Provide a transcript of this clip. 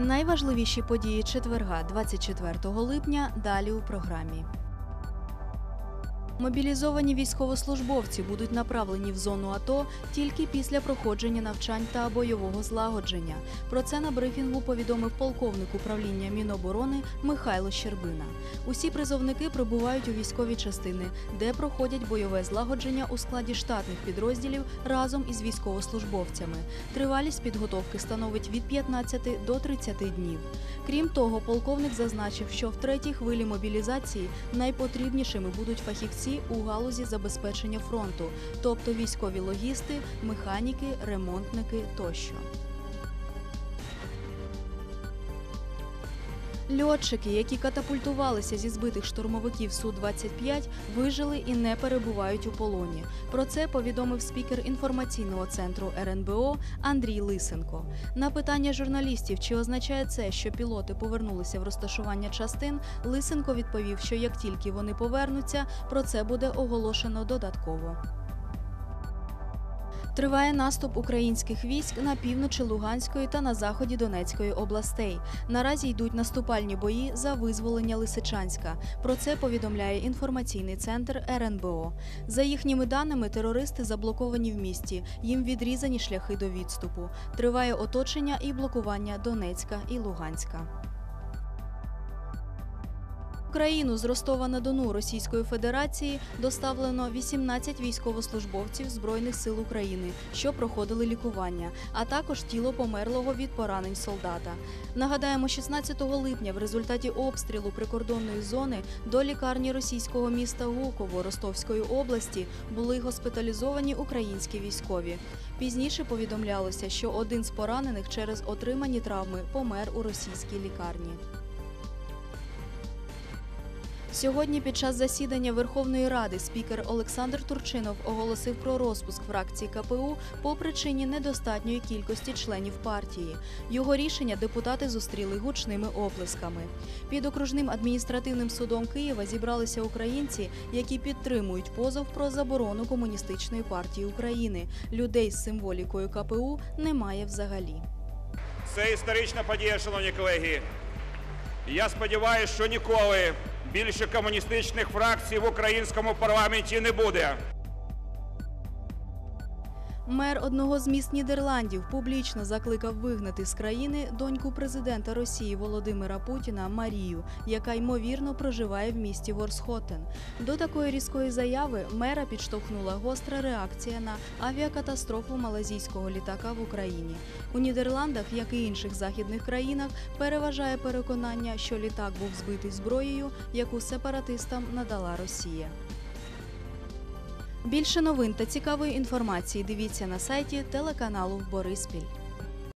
Найважливіші події четверга, 24 липня. Далі у програмі. Мобілізовані військовослужбовці будуть направлені в зону АТО тільки після проходження навчань та бойового злагодження. Про це на брифінгу повідомив полковник управління Міноборони Михайло Щербина. Усі призовники прибувають у військові частини, де проходять бойове злагодження у складі штатних підрозділів разом із військовослужбовцями. Тривалість підготовки становить від 15 до 30 днів. Крім того, полковник зазначив, що в третій хвилі мобілізації найпотрібнішими будуть фахівці у галузі забезпечення фронту, тобто військові логісти, механіки, ремонтники тощо. Льотчики, які катапультувалися зі збитих штурмовиків Су-25, вижили і не перебувають у полоні. Про це повідомив спікер інформаційного центру РНБО Андрій Лисенко. На питання журналістів, чи означає це, що пілоти повернулися в розташування частин, Лисенко відповів, що як тільки вони повернуться, про це буде оголошено додатково. Триває наступ українських військ на півночі Луганської та на заході Донецької областей. Наразі йдуть наступальні бої за визволення Лисичанська. Про це повідомляє інформаційний центр РНБО. За їхніми даними, терористи заблоковані в місті. Їм відрізані шляхи до відступу. Триває оточення і блокування Донецька і Луганська. Україну з Ростова-на-Дону Російської Федерації доставлено 18 військовослужбовців Збройних сил України, що проходили лікування, а також тіло померлого від поранень солдата. Нагадаємо, 16 липня в результаті обстрілу прикордонної зони до лікарні російського міста Гуково Ростовської області були госпіталізовані українські військові. Пізніше повідомлялося, що один з поранених через отримані травми помер у російській лікарні. Сьогодні під час засідання Верховної Ради спікер Олександр Турчинов оголосив про розпуск фракції КПУ по причині недостатньої кількості членів партії. Його рішення депутати зустріли гучними оплесками. Під окружним адміністративним судом Києва зібралися українці, які підтримують позов про заборону комуністичної партії України. Людей з символікою КПУ немає взагалі. Це історична подія, шановні колеги. Я сподіваюся, що ніколи більше комуністичних фракцій в українському парламенті не буде. Мер одного з міст Нідерландів публічно закликав вигнати з країни доньку президента Росії Володимира Путіна Марію, яка ймовірно проживає в місті Ворсхотен. До такої різкої заяви мера підштовхнула гостра реакція на авіакатастрофу малазійського літака в Україні. У Нідерландах, як і інших західних країнах, переважає переконання, що літак був збитий зброєю, яку сепаратистам надала Росія. Більше новин та цікавої інформації дивіться на сайті телеканалу Бориспіль.